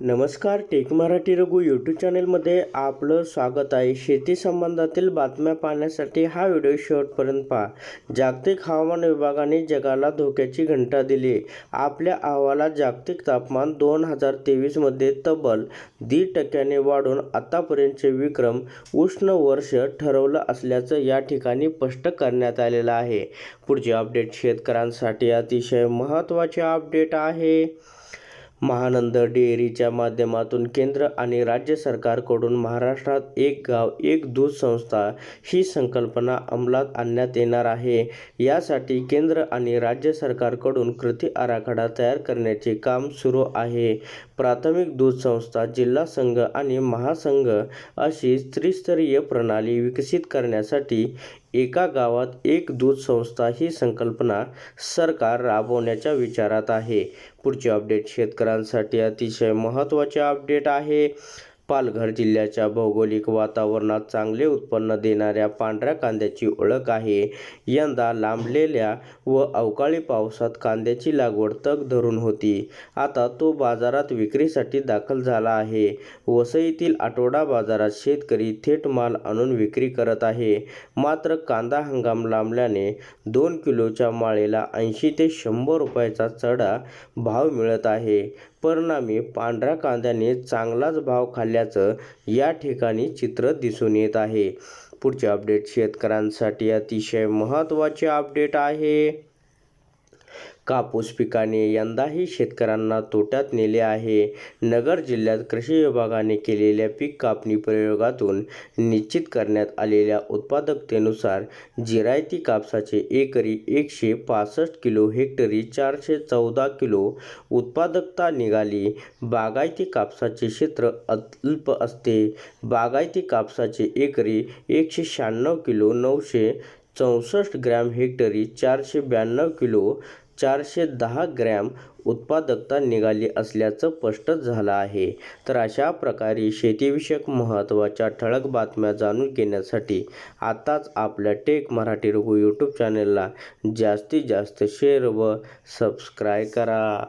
नमस्कार take Marathi Raghu YouTube चॅनलमध्ये आपलं स्वागत आहे. शेती संबंधातील बातम्या पाहण्यासाठी हा व्हिडिओ शेवटपर्यंत पहा. जागतिक हवामान विभागाने जगाला धोक्याची घंटा दिली. आपल्या अहवालात जागतिक तापमान दोन हजार तेवीसमध्ये तब्बल दीड टक्क्याने वाढून आतापर्यंतचे विक्रम उष्ण वर्ष ठरवलं असल्याचं या ठिकाणी स्पष्ट करण्यात आलेलं आहे. पुढचे अपडेट शेतकऱ्यांसाठी अतिशय महत्त्वाचे अपडेट आहे. महानंद डेअरीच्या माध्यमातून केंद्र आणि राज्य सरकारकडून महाराष्ट्रात एक गाव एक दूध संस्था ही संकल्पना अंमलात आणण्यात येणार आहे. यासाठी केंद्र आणि राज्य सरकारकडून कृती आराखडा तयार करण्याचे काम सुरू आहे. प्राथमिक दूध संस्था जिल्हा संघ आणि महासंघ अशी त्रिस्तरीय प्रणाली विकसित करण्यासाठी एका गावात एक दूध संस्था ही संकल्पना सरकार राबवण्याच्या विचारात आहे. पुढचे अपडेट शेतकऱ्यांसाठी अतिशय महत्त्वाचे अपडेट आहे. पालघर जिल्ह्याच्या भौगोलिक वातावरणात चांगले उत्पन्न देणाऱ्या पांढऱ्या कांद्याची ओळख आहे. यंदा लांबलेल्या व अवकाळी पावसात कांद्याची लागवड तग धरून होती. आता तो बाजारात विक्रीसाठी दाखल झाला आहे. वसईतील आठवडा बाजारात शेतकरी थेट माल आणून विक्री करत आहे. मात्र कांदा हंगाम लांबल्याने दोन किलोच्या माळेला ऐंशी ते शंभर रुपयाचा चढा भाव मिळत आहे. परिणामी पांढऱ्या कांद्याने चांगलाच भाव खाल्ल्याचं या ठिकाणी चित्र दिसून येत आहे. पुढचे अपडेट शेतकऱ्यांसाठी अतिशय महत्त्वाचे अपडेट आहे. कापूस पिकाने यंदाही शेतकऱ्यांना तोट्यात नेले आहे. नगर जिल्ह्यात कृषी विभागाने केलेल्या पीक कापणी प्रयोगातून निश्चित करण्यात आलेल्या उत्पादकतेनुसार जिरायती कापसाचे एकरी एकशे पासष्ट किलो हेक्टरी चारशे चौदा किलो उत्पादकता निघाली. बागायती कापसाचे क्षेत्र अल्प असते. बागायती कापसाचे एकरी एकशे शहाण्णव किलो नऊशे चौसष्ट ग्रॅम हेक्टरी चारशे ब्याण्णव किलो चारशे दहा ग्रॅम उत्पादकता निघाली असल्याचं स्पष्ट झालं आहे. तर अशा प्रकारे शेतीविषयक महत्त्वाच्या ठळक बातम्या जाणून घेण्यासाठी आताच आपल्या टेक मराठी रघु यूट्यूब चॅनलला जास्तीत जास्त शेअर व सबस्क्राय करा.